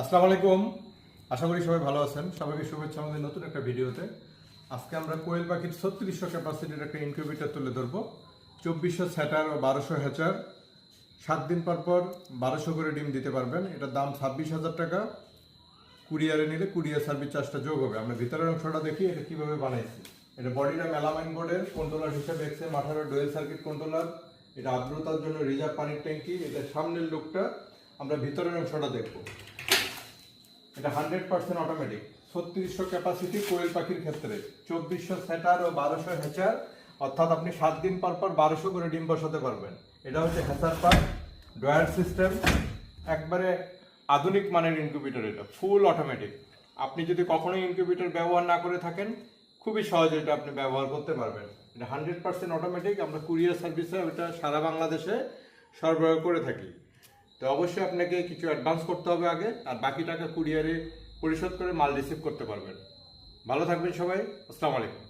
আসসালামু আলাইকুম। আশা করি সবাই ভালো আছেন। সবাইকে শুভেচ্ছা আমাদের নতুন একটা ভিডিওতে। আজকে আমরা কোয়েল পাখির ছত্রিশশো ক্যাপাসিটির একটা ইনকিউবেটর তুলে ধরবো। চব্বিশশো স্যাটার ও বারোশো হ্যাচার সাত দিন পর পর বারোশো করে ডিম দিতে পারবেন। এটার দাম ছাব্বিশ হাজার টাকা। কুরিয়ারে নিলে কুরিয়ার সার্ভিস চার্জটা যোগ হবে। আমরা ভিতরের অংশটা দেখি, এটা কীভাবে বানাইছি। এটা বডিটা মেলামাইন বোর্ডের কন্ট্রোলার হিসেবে এক্সএম আঠারো ডোয়েল সার্কিট কন্ট্রোলার এটা আর্দ্রতার জন্য রিজার্ভ পানির ট্যাঙ্কি। এটা সামনের লুকটা আমরা ভিতরের অংশটা দেখব। এটা হান্ড্রেড পার্সেন্ট অটোমেটিক ছত্রিশশো ক্যাপাসিটি কোয়েল পাখির ক্ষেত্রে। চব্বিশশো সেটার ও বারোশো হ্যাচার অর্থাৎ আপনি সাত দিন পর পর বারোশো করে ডিম বসাতে পারবেন। এটা হচ্ছে হ্যাচার পার্ক ড্রয়ার সিস্টেম। একবারে আধুনিক মানের ইনকিউবেটর এটা ফুল অটোমেটিক আপনি যদি কখনোই ইনকিউবেটর ব্যবহার না করে থাকেন, খুবই সহজে এটা আপনি ব্যবহার করতে পারবেন। এটা হান্ড্রেড পার্সেন্ট অটোমেটিক আমরা কুরিয়ার সার্ভিসে এটা সারা বাংলাদেশে সরবরাহ করে থাকি। তো অবশ্যই আপনাকে কিছু অ্যাডভান্স করতে হবে আগে, আর বাকি টাকা কুরিয়ারে পরিশোধ করে মাল রিসিভ করতে পারবেন। ভালো থাকবেন সবাই, আসসালামু আলাইকুম।